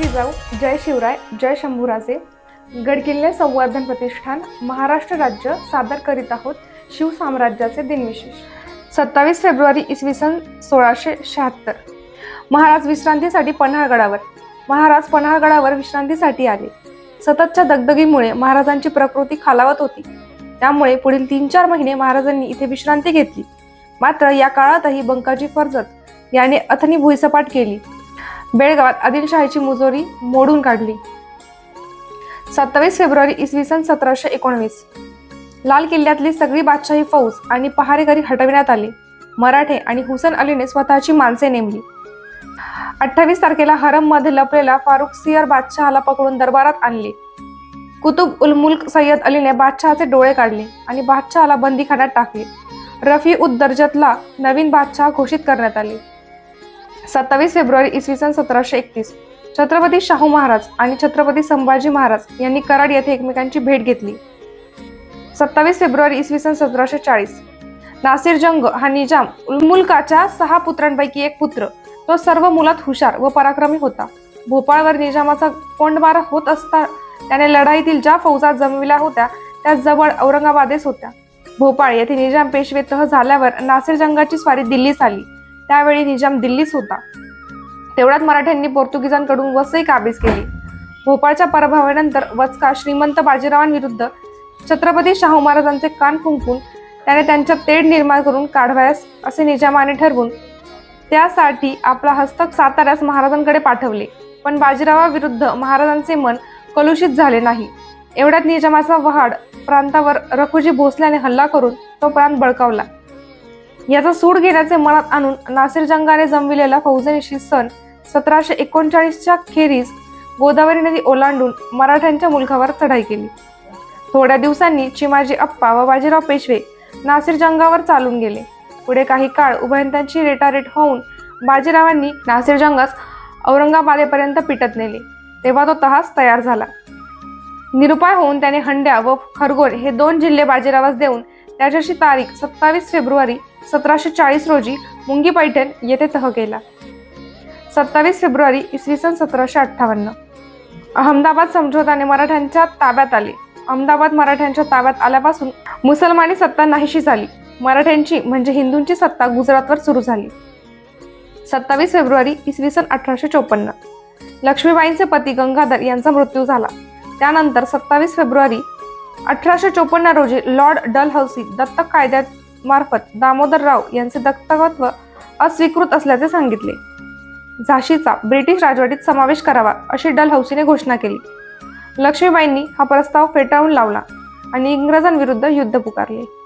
जिजाऊ जय शिवराय जय शंभूराजे. गडकिल्ले संवर्धन प्रतिष्ठान महाराष्ट्र राज्य सादर करीत आहोत शिवसाम्राज्याचे दिनविशेष. सत्तावीस फेब्रुवारी इसवी सन सोळाशे शहात्तर. महाराज विश्रांतीसाठी पन्हाळगडावर. महाराज पन्हाळगडावर विश्रांतीसाठी आले. सततच्या दगदगीमुळे महाराजांची प्रकृती खालावत होती. त्यामुळे पुढील तीन चार महिने महाराजांनी इथे विश्रांती घेतली. मात्र या काळातही बंकाजी फर्जत याने अथनी भुईसपाट केली. बेळगावात आदिलशाहीची मुजोरी मोडून काढली. सत्तावीस फेब्रुवारी इसवी सन सतराशे एकोणवीस. लाल किल्ल्यातली सगळी बादशाही फौज आणि पहारेकरी हटविण्यात आले. मराठे आणि हुसन अलीने स्वतःची माणसे नेमली. अठ्ठावीस तारखेला हरममध्ये लपलेला फारुख सियर बादशहाला पकडून दरबारात आणले. कुतुब उल मुल्क सय्यद अलीने बादशहाचे डोळे काढले आणि बादशहाला बंदीखान्यात टाकले. रफी उद दर्जतला नवीन बादशहा घोषित करण्यात आले. सत्तावीस फेब्रुवारी इसवी सन सतराशे एकतीस. छत्रपती शाहू महाराज आणि छत्रपती संभाजी महाराज यांनी कराड येथे एकमेकांची भेट घेतली. सत्तावीस फेब्रुवारी इसवी सन सतराशे चाळीस. नासिर जंग हा निजाम उलमुल्काच्या सहा पुत्रांपैकी एक पुत्र. तो सर्व मुलात हुशार व पराक्रमी होता. भोपाळवर निजामाचा कोंडमारा होत असता त्याने लढाईतील ज्या फौजा जमविल्या होत्या त्या जवळ औरंगाबादेस होत्या. भोपाळ येथे निजाम पेशवे तह झाल्यावर नासिर जंगाची स्वारी दिल्लीस आली. त्यावेळी निजाम दिल्लीस होता. तेवढ्यात मराठ्यांनी पोर्तुगीजांकडून वसई काबीज केली. भोपाळच्या पराभवानंतर वचका श्रीमंत बाजीरावांविरुद्ध छत्रपती शाहू महाराजांचे कान फुंकून त्याने त्यांच्या तेढ निर्माण करून काढवायस असे निजामाने ठरवून त्यासाठी आपला हस्तक साताऱ्यास महाराजांकडे पाठवले. पण बाजीरावाविरुद्ध महाराजांचे मन कलुषित झाले नाही. एवढ्यात निजामाचा वहाड प्रांतावर रखुजी भोसल्याने हल्ला करून तो प्रांत बळकावला. याचा सूड घेण्याचे मनात आणून नासिर जंगाने जमविलेला फौजनीशी सन सतराशे एकोणचाळीसच्या खेरीज गोदावरी नदी ओलांडून मराठ्यांच्या मुलखावर चढाई केली. थोड्या दिवसांनी चिमाजी अप्पा व बाजीराव पेशवे नासिर जंगावर चालून गेले. पुढे काही काळ उभयंत्यांची रेटारेट होऊन बाजीरावांनी नासिर जंगास औरंगाबादेपर्यंत पिटत नेले. तेव्हा तो तहास तयार झाला. निरुपाय होऊन त्याने हंड्या व खरगोर हे दोन जिल्हे बाजीरावास देऊन त्याच्याशी तारीख सत्तावीस फेब्रुवारी सतराशे चाळीस रोजी मुंगी पैठण येथे तह केला. सत्तावीस फेब्रुवारी इसवी सन सतराशे अठ्ठावन्न. अहमदाबाद समझोताने मराठ्यांच्या ताब्यात आले. अहमदाबाद मराठ्यांच्या ताब्यात आल्यापासून मुसलमानी सत्ता नाहीशी झाली. मराठ्यांची म्हणजे हिंदूंची सत्ता गुजरातवर सुरू झाली. सत्तावीस फेब्रुवारी इसवी सन अठराशे चोपन्न. लक्ष्मीबाईंचे पती गंगाधर यांचा मृत्यू झाला. त्यानंतर सत्तावीस फेब्रुवारी अठराशे चोपन्न रोजी लॉर्ड डलहौसी दत्तक कायद्यात मार्फत दामोदरराव यांचे दत्तकत्व अस्वीकृत असल्याचे सांगितले. झाशीचा ब्रिटिश राजवटीत समावेश करावा अशी डलहौसीने घोषणा केली. लक्ष्मीबाईंनी हा प्रस्ताव फेटाळून लावला आणि इंग्रजांविरुद्ध युद्ध पुकारले.